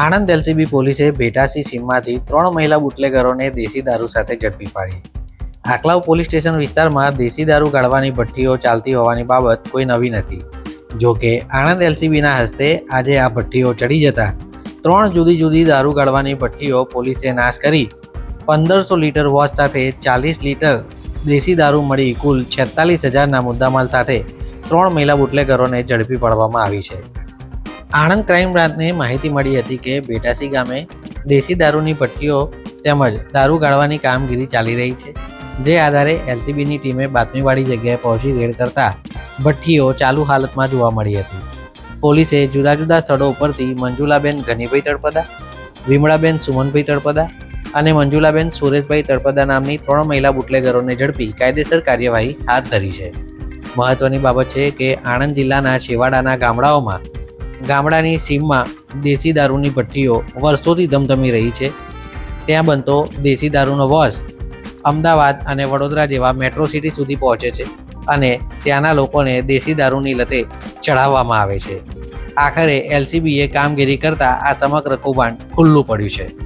Anand LCB પોલીસે ભેટાસી સીમમાંથી ત્રણ મહિલા બુટલેગરોને દેશી દારૂ સાથે ઝડપી પાડી. આકલાવ પોલીસ સ્ટેશન વિસ્તારમાં દેશી દારૂ ગાળવાની ભઠ્ઠીઓ ચાલતી હોવાની બાબત કોઈ નવી નથી. જોકે આણંદ એલસીબીના હસ્તે આજે આ ભઠ્ઠીઓ ચડી જતા ત્રણ જુદી જુદી દારૂ ગાળવાની ભઠ્ઠીઓ પોલીસે નાશ કરી. પંદરસો લીટર વોશ સાથે ચાલીસ લીટર દેશી દારૂ મળી કુલ છેતાલીસ હજારના મુદ્દામાલ સાથે ત્રણ મહિલા બુટલેગરોને ઝડપી પાડવામાં આવી છે. આણંદ ક્રાઇમ બ્રાન્ચને માહિતી મળી હતી કે બેટાસી ગામે દેશી દારૂની ભઠ્ઠીઓ તેમજ દારૂ ગાળવાની કામગીરી ચાલી રહી છે, જે આધારે એલસીબીની ટીમે બાતમીવાળી જગ્યાએ પહોંચી રેડ કરતા ભઠ્ઠીઓ ચાલુ હાલતમાં જોવા મળી હતી. પોલીસે જુદા જુદા સ્થળો ઉપરથી મંજુલાબેન ઘનીભાઈ તળપદા, વિમળાબેન સુમનભાઈ તળપદા અને મંજુલાબેન સુરેશભાઈ તળપદા નામની ત્રણ મહિલા બુટલેગરોને ઝડપી કાયદેસર કાર્યવાહી હાથ ધરી છે. મહત્વની બાબત છે કે આણંદ જિલ્લાના છેવાડાના ગામડાઓમાં ગામડાની સીમમાં દેશી દારૂની ભઠ્ઠીઓ વર્ષોથી ધમધમી રહી છે. ત્યાં બનતો દેશી દારૂનો વસ અમદાવાદ અને વડોદરા જેવા મેટ્રો સિટી સુધી પહોંચે છે અને ત્યાંના લોકોને દેશી દારૂની લતે ચઢાવવામાં આવે છે. આખરે એલસીબીએ કામગીરી કરતા આ સમગ્ર કૌભાંડ ખુલ્લું પડ્યું છે.